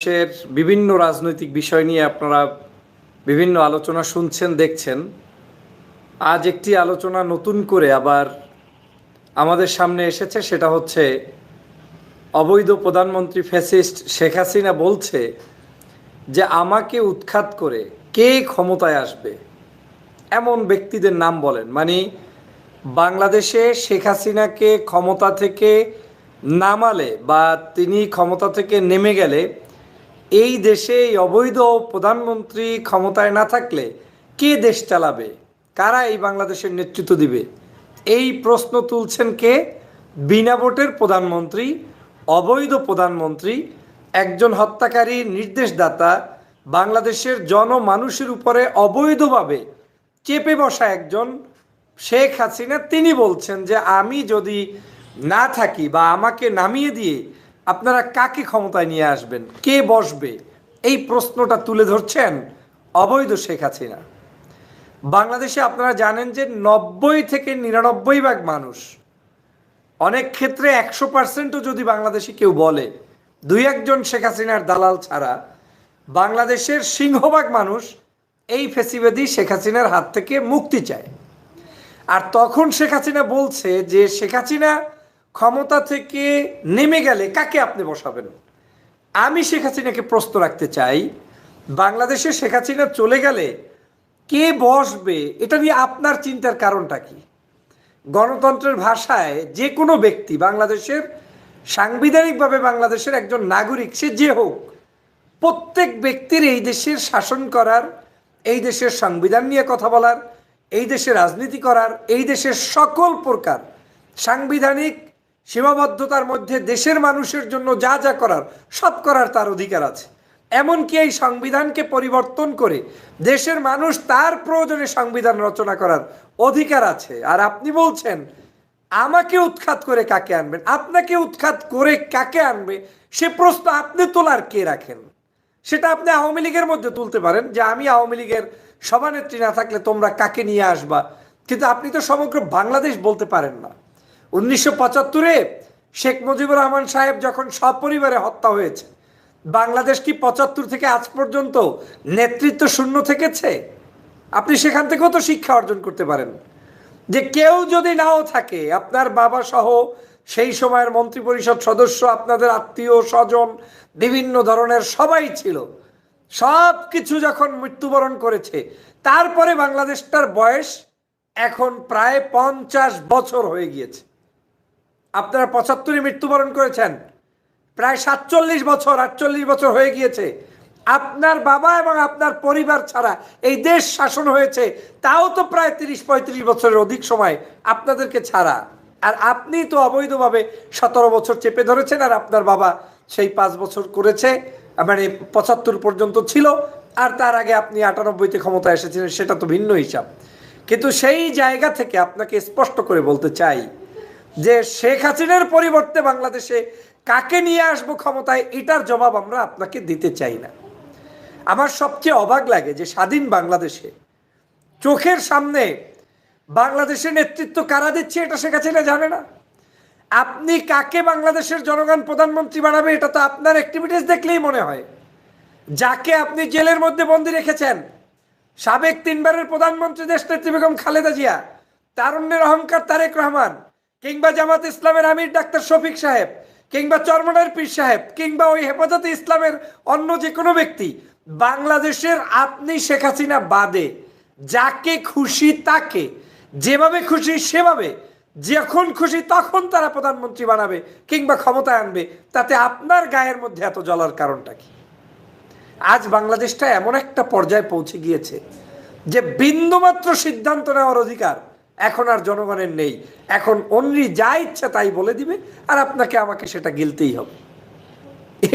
দেশের বিভিন্ন রাজনৈতিক বিষয় নিয়ে আপনারা বিভিন্ন আলোচনা শুনছেন, দেখছেন। আজ একটি আলোচনা নতুন করে আবার আমাদের সামনে এসেছে, সেটা হচ্ছে অবৈধ প্রধানমন্ত্রী ফ্যাসিস্ট শেখ হাসিনা বলছে যে, আমাকে উৎখাত করে কে ক্ষমতায় আসবে? এমন ব্যক্তিদের নাম বলেন। মানে বাংলাদেশে শেখ হাসিনাকে ক্ষমতা থেকে নামালে বা তিনি ক্ষমতা থেকে নেমে গেলে এই দেশে এই অবৈধ প্রধানমন্ত্রী ক্ষমতায় না থাকলে কে দেশ চালাবে? কারা এই বাংলাদেশের নেতৃত্ব দিবে? এই প্রশ্ন তুলছেন কে? বিনা ভোটের প্রধানমন্ত্রী, অবৈধ প্রধানমন্ত্রী, একজন হত্যাকারী নির্দেশদাতা, বাংলাদেশের জনমানুষের উপরে অবৈধভাবে চেপে বসা একজন শেখ হাসিনা। তিনি বলছেন যে, আমি যদি না থাকি বা আমাকে নামিয়ে দিয়ে আপনারা কাকে ক্ষমতায় নিয়ে আসবেন? কে বসবে? এই প্রশ্নটা তুলে ধরছেন অবৈধ শেখ হাসিনা। বাংলাদেশে আপনারা জানেন যে নব্বই থেকে নিরানব্বই ভাগ মানুষ, অনেক ক্ষেত্রে একশো পার্সেন্টও যদি বাংলাদেশে কেউ বলে, দুই একজন শেখ হাসিনার দালাল ছাড়া বাংলাদেশের সিংহভাগ মানুষ এই ফেসিবাদী শেখ হাসিনার হাত থেকে মুক্তি চায়। আর তখন শেখ হাসিনা বলছে যে শেখ হাসিনা ক্ষমতা থেকে নেমে গেলে কাকে আপনি বসাবেন? আমি শেখ হাসিনাকে প্রশ্ন রাখতে চাই, বাংলাদেশে শেখ হাসিনা চলে গেলে কে বসবে? এটা নিয়ে আপনার চিন্তার কারণটা কি? গণতন্ত্রের ভাষায় যে কোনো ব্যক্তি বাংলাদেশের, সাংবিধানিকভাবে বাংলাদেশের একজন নাগরিক, সে যে হোক, প্রত্যেক ব্যক্তির এই দেশের শাসন করার, এই দেশের সংবিধান নিয়ে কথা বলার, এই দেশে রাজনীতি করার, এই দেশের সকল প্রকার সাংবিধানিক সীমাবদ্ধতার মধ্যে দেশের মানুষের জন্য যা যা করার, সব করার তার অধিকার আছে। এমনকি এই সংবিধানকে পরিবর্তন করে দেশের মানুষ তার প্রয়োজনে সংবিধান রচনা করার অধিকার আছে। আর আপনি বলছেন, আমাকে উৎখাত করে কাকে আনবেন? আপনাকে উৎখাত করে কাকে আনবে? সে প্রশ্ন আপনি তোলার কে রাখেন? সেটা আপনি আওয়ামী লীগের মধ্যে তুলতে পারেন যে আমি আওয়ামী লীগের সভানেত্রী না থাকলে তোমরা কাকে নিয়ে আসবা? কিন্তু আপনি তো সমগ্র বাংলাদেশ বলতে পারেন না। উনিশশো পঁচাত্তরে শেখ মুজিবুর রহমান সাহেব যখন সপরিবারে হত্যা হয়েছে, বাংলাদেশ কি পঁচাত্তর থেকে আজ পর্যন্ত নেতৃত্ব শূন্য থেকেছে? আপনি সেখান থেকেও তো শিক্ষা অর্জন করতে পারেন। যে কেউ যদি নাও থাকে, আপনার বাবা সহ সেই সময়ের মন্ত্রিপরিষদ সদস্য, আপনাদের আত্মীয় স্বজন, বিভিন্ন ধরনের সবাই ছিল সব কিছু যখন মৃত্যুবরণ করেছে, তারপরে বাংলাদেশটার বয়স এখন প্রায় পঞ্চাশ বছর হয়ে গিয়েছে। আপনারা পঁচাত্তরে মৃত্যুবরণ করেছেন। প্রায় সাতচল্লিশ বছর, আটচল্লিশ বছর হয়ে গিয়েছে। আপনার বাবা এবং আপনার পরিবার ছাড়া এই দেশ শাসন হয়েছে, তাও তো প্রায় তিরিশ, পঁয়ত্রিশ বছরের অধিক সময় আপনাদেরকে ছাড়া। আর আপনি তো অবৈধভাবে সতেরো বছর চেপে ধরেছেন, আর আপনার বাবা সেই পাঁচ বছর করেছে মানে পঁচাত্তর পর্যন্ত ছিল, আর তার আগে আপনি আটানব্বইতে ক্ষমতা এসেছিলেন, সেটা তো ভিন্ন হিসাব। কিন্তু সেই জায়গা থেকে আপনাকে স্পষ্ট করে বলতে চাই যে শেখ হাসিনার পরিবর্তে বাংলাদেশে কাকে নিয়ে আসব ক্ষমতায়, এটার জবাব আমরা আপনাকে দিতে চাই না। আমার সবচেয়ে অবাক লাগে যে স্বাধীন বাংলাদেশে চোখের সামনে বাংলাদেশের নেতৃত্ব কারা দিচ্ছে এটা শেখ হাসিনা জানে না। আপনি কাকে বাংলাদেশের জনগণ প্রধানমন্ত্রী বানাবে এটা তো আপনার অ্যাক্টিভিটিস দেখলেই মনে হয়। যাকে আপনি জেলের মধ্যে বন্দি রেখেছেন, সাবেক তিনবারের প্রধানমন্ত্রী দেশনেত্রী বেগম খালেদা জিয়া, তারুণ্যের অহংকার তারেক রহমান কিংবা জামাত ইসলামের আমির ডাক্তার শফিক সাহেব, কিংবা চরমনার পীর সাহেব, কিংবা ওই হেফাজতে ইসলামের অন্য যে কোনো ব্যক্তি, বাংলাদেশের আপনি শেখ হাসিনা বাদে, যাকে খুশি তাকে, যেভাবে খুশি সেভাবে, যখন খুশি তখন তারা প্রধানমন্ত্রী বানাবে কিংবা ক্ষমতায় আনবে, তাতে আপনার গায়ের মধ্যে এত জ্বলার কারণটা কি? আজ বাংলাদেশটা এমন একটা পর্যায়ে পৌঁছে গিয়েছে যে বিন্দুমাত্র সিদ্ধান্ত নেওয়ার অধিকার এখন আর জনগণের নেই। এখন অনলি যা ইচ্ছা তাই বলে দিবে, আর আপনাকে আমাকে সেটা গিলতেই হবে।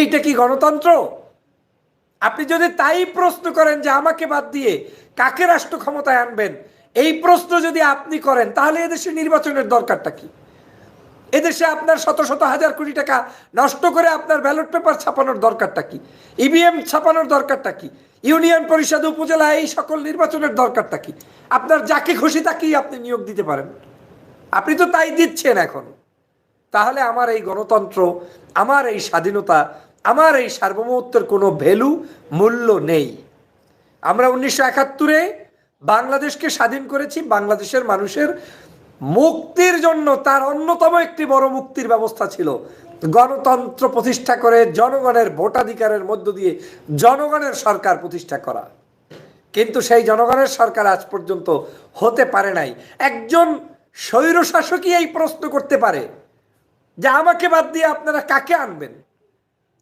এইটা কি গণতন্ত্র? আপনি যদি তাই প্রশ্ন করেন যে আমাকে বাদ দিয়ে কাকে রাষ্ট্র ক্ষমতায় আনবেন, এই প্রশ্ন যদি আপনি করেন, তাহলে এদেশে নির্বাচনের দরকারটা কি? এদেশে আপনার শত শত হাজার কোটি টাকা নষ্ট করে আপনার ব্যালট পেপার ছাপানোর দরকারটা কি? ইভিএম ছাপানোর দরকারটা কি? ইউনিয়ন পরিষদ, উপজেলা, এই সকল নির্বাচনের দরকারটা কি? আপনার যাকে খুশি তাকেই আপনি নিয়োগ দিতে পারেন। আপনি তো তাই দিচ্ছেন এখন। তাহলে আমার এই গণতন্ত্র, আমার এই স্বাধীনতা, আমার এই সার্বভৌমত্বের কোনো ভ্যালু, মূল্য নেই। আমরা উনিশশো একাত্তরে বাংলাদেশকে স্বাধীন করেছি, বাংলাদেশের মানুষের মুক্তির জন্য তার অন্যতম একটি বড় মুক্তির ব্যবস্থা ছিল। গণতন্ত্র প্রতিষ্ঠা করে জনগণের ভোটাধিকারের মধ্য দিয়ে জনগণের সরকার প্রতিষ্ঠা করা। কিন্তু সেই জনগণের সরকার আজ পর্যন্ত হতে পারে নাই। একজন স্বৈরশাসকই এই প্রশ্ন করতে পারে যে আমাকে বাদ দিয়ে আপনারা কাকে আনবেন?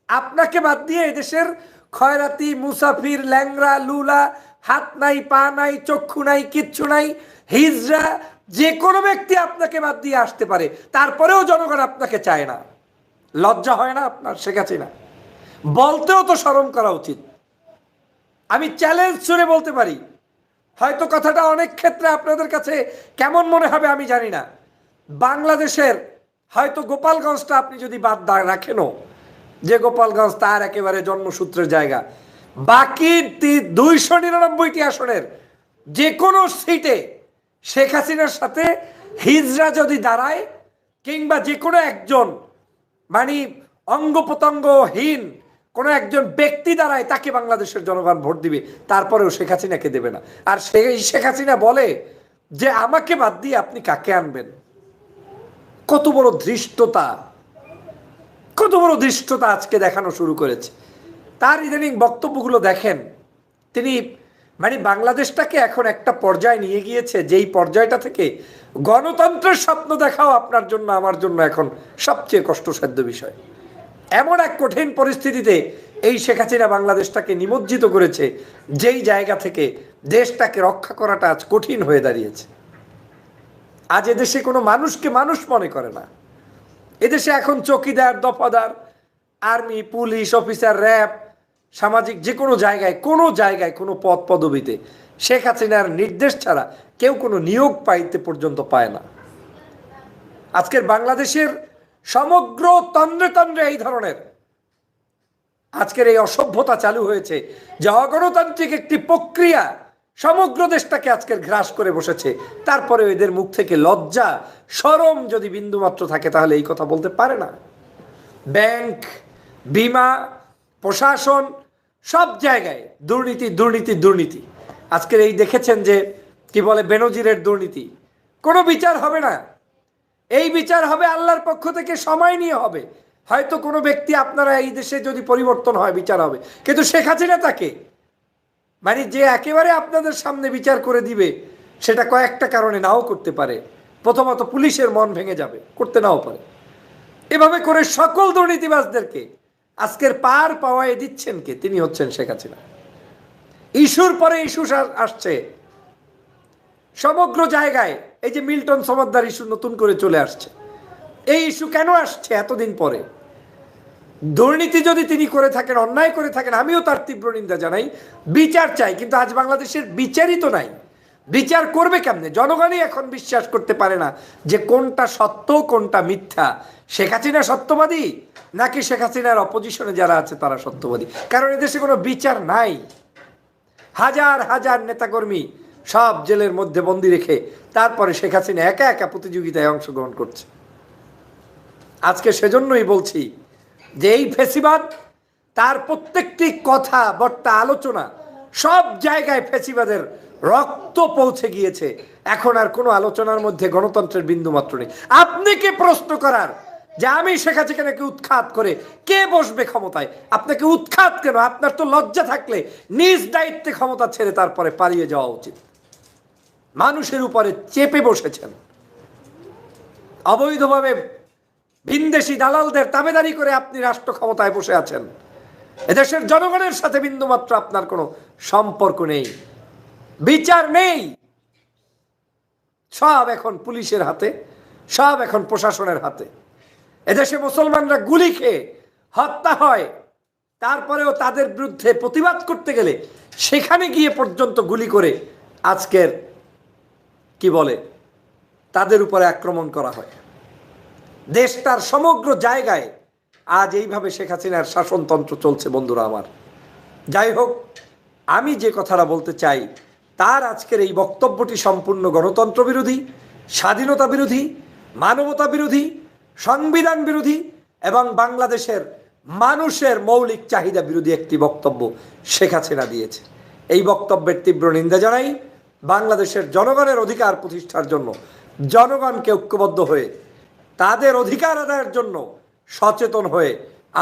আপনাকে বাদ দিয়ে এদেশের খয়রাতি, মুসাফির ল্যাংরা লুলা হাত নাই, পা নাই, চক্ষু নাই, কিচ্ছু নাই। হিজরা যে কোনো ব্যক্তি আপনাকে বাদ দিয়ে আসতে পারে। তারপরেও জনগণ আপনাকে চায় না। লজ্জা হয় না আপনার, শেখাচ্ছি না। বলতেও তো স্মরণ করা উচিত। আমি চ্যালেঞ্জ ছুড়ে বলতে পারি। হয়তো কথাটা অনেক ক্ষেত্রে আপনাদের কাছে কেমন মনে হবে আমি জানি না। বাংলাদেশের হয়তো গোপালগঞ্জটা আপনি যদি বাদ রাখেনও, যে গোপালগঞ্জ তার একেবারে জন্মসূত্রের জায়গা। বাকি দুইশো নিরানব্বইটি আসনের যে কোনো সিটে শেখ হাসিনার সাথে হিজরা যদি দাঁড়ায়, কিংবা যে কোনো একজন মানে অঙ্গ প্রত্যঙ্গহীন কোনো একজন ব্যক্তি দ্বারাই তাকে বাংলাদেশের জনগণ ভোট দিবে। তারপরেও শেখ হাসিনাকে দেবে না। আর সেই শেখ হাসিনা বলে যে, আমাকে বাদ দিয়ে আপনি কাকে আনবেন? কত বড় ধৃষ্টতা, কত বড় ধৃষ্টতা আজকে দেখানো শুরু করেছে। তার ইদানিং বক্তব্যগুলো দেখেন। তিনি মানে বাংলাদেশটাকে এখন একটা পর্যায়ে নিয়ে গিয়েছে, যেই পর্যায়টা থেকে গণতন্ত্রের স্বপ্ন দেখাও আপনার জন্য, আমার জন্য এখন সবচেয়ে কষ্টসাধ্য বিষয়। এমন এক কঠিন পরিস্থিতিতে এই শেখ হাসিনা বাংলাদেশটাকে নিমজ্জিত করেছে, যেই জায়গা থেকে দেশটাকে রক্ষা করাটা আজ কঠিন হয়ে দাঁড়িয়েছে। আজ এদেশে কোনো মানুষকে মানুষ মনে করে না। এদেশে এখন চকিদার, দফাদার, আর্মি, পুলিশ, অফিসার, র্যাব সামাজিক যে কোনো জায়গায় কোনো জায়গায় কোনো পদ পদবিতে শেখ হাসিনার নির্দেশ ছাড়া কেউ কোনো নিয়োগ পাইতে পর্যন্ত পায় না। আজকের বাংলাদেশের সমগ্র তন্দ্রে তন্দ্রে এই ধরনের আজকের এই অসভ্যতা চালু হয়েছে যে অগণতান্ত্রিক একটি প্রক্রিয়া সমগ্র দেশটাকে আজকের গ্রাস করে বসেছে। তারপরে এদের মুখ থেকে লজ্জা, সরম যদি বিন্দুমাত্র থাকে তাহলে এই কথা বলতে পারে না। ব্যাংক, বিমা, প্রশাসন সব জায়গায় দুর্নীতি দুর্নীতি দুর্নীতি। আজকের এই দেখেছেন যে, কি বলে, বেনজিরের দুর্নীতি। কোনো বিচার হবে না। এই বিচার হবে আল্লাহর পক্ষ থেকে, সময় নিয়ে হবে। হয়তো কোনো ব্যক্তি আপনারা এই দেশে যদি পরিবর্তন হয়, বিচার হবে। কিন্তু শেখ হাসিনা তাকে মানে যে একেবারে আপনাদের সামনে বিচার করে দিবে, সেটা কয়েকটা কারণে নাও করতে পারে। প্রথমত, পুলিশের মন ভেঙে যাবে, করতে নাও পারে। এভাবে করে সকল দুর্নীতিবাজদেরকে আজকের পার পাওয়ায় দিচ্ছেন কে? তিনি হচ্ছেন শেখ হাসিনা। ইস্যুর পরে ইস্যু আসছে। সমগ্র জায়গায় এই যে মিল্টন সমাদ্দার ইস্যু নতুন করে চলে আসছে। এই ইস্যু কেন আসছে এতদিন পরে? দুর্নীতি যদি তিনি করে থাকেন, অন্যায় করে থাকেন, আমিও তার তীব্র নিন্দা জানাই। বিচার চাই, কিন্তু আজ বাংলাদেশের বিচারই তো নাই। বিচার করবে কেমনে? জনগণই এখন বিশ্বাস করতে পারে না যে কোনটা সত্য, কোনটা মিথ্যা। শেখ হাসিনা সত্যবাদী? নাকি শেখ হাসিনার অপোজিশনে যারা আছে তারা সত্যবাদী? কারণ এদেশে কোনো বিচার নাই। হাজার হাজার নেতাকর্মী সব জেলের মধ্যে বন্দি রেখে তারপরে শেখ হাসিনা একা একা প্রতিযোগিতায় অংশগ্রহণ করছে। আজকে সেজন্যই বলছি যে এই ফেসিবাদ, তার প্রত্যেকটি কথা, বর্তা, আলোচনা সব জায়গায় ফেসিবাদের রক্ত পৌঁছে গিয়েছে। এখন আর কোনো আলোচনার মধ্যে গণতন্ত্রের বিন্দু মাত্র নেই। আপনি কে প্রশ্ন করার? যে আমি শেখ হাসিনাকে উৎখাত করে কে বসবে ক্ষমতায়? আপনাকে উৎখাত কেন? আপনার তো লজ্জা থাকলে নিজ দায়িত্বে ক্ষমতা ছেড়ে তারপরে পালিয়ে যাওয়া উচিত। মানুষের উপরে চেপে বসেছেন। অবৈধভাবে ভিনদেশি দালালদের তাবেদারি করে আপনি রাষ্ট্র ক্ষমতায় বসে আছেন। এদেশের জনগণের সাথে বিন্দুমাত্র আপনার কোনো সম্পর্ক নেই। বিচার নেই। সব এখন পুলিশের হাতে, সব এখন প্রশাসনের হাতে। এদেশে মুসলমানরা গুলি খেয়ে হত্যা হয়। তারপরেও তাদের বিরুদ্ধে প্রতিবাদ করতে গেলে সেখানে গিয়ে পর্যন্ত গুলি করে আজকের, কি বলে, তাদের উপরে আক্রমণ করা হয়। দেশটার সমগ্র জায়গায়, আজ এইভাবে শেখ হাসিনার শাসনতন্ত্র চলছে বন্ধুরা আমার। যাই হোক, আমি যে কথাটা বলতে চাই তার আজকের এই বক্তব্যটি সম্পূর্ণ গণতন্ত্র বিরোধী, স্বাধীনতা বিরোধী, মানবতা বিরোধী, সংবিধান বিরোধী এবং বাংলাদেশের মানুষের মৌলিক চাহিদা বিরোধী একটি বক্তব্য শেখ হাসিনা দিয়েছে। এই বক্তব্যের তীব্র নিন্দা জানাই বাংলাদেশের জনগণের অধিকার প্রতিষ্ঠার জন্য, জনগণকে ঐক্যবদ্ধ হয়ে, তাদের অধিকার আদায়ের জন্য সচেতন হয়ে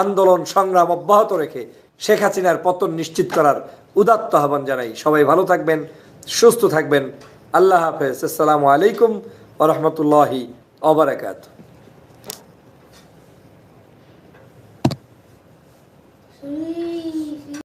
আন্দোলন সংগ্রাম অব্যাহত রেখে শেখ হাসিনার পতন নিশ্চিত করার উদাত্ত আহ্বান জানাই। সবাই ভালো থাকবেন। সুস্থ থাকবেন। আল্লাহ হাফেজ। আসসালামু আলাইকুম রহমতুল্লাহি অবরাকাত Three.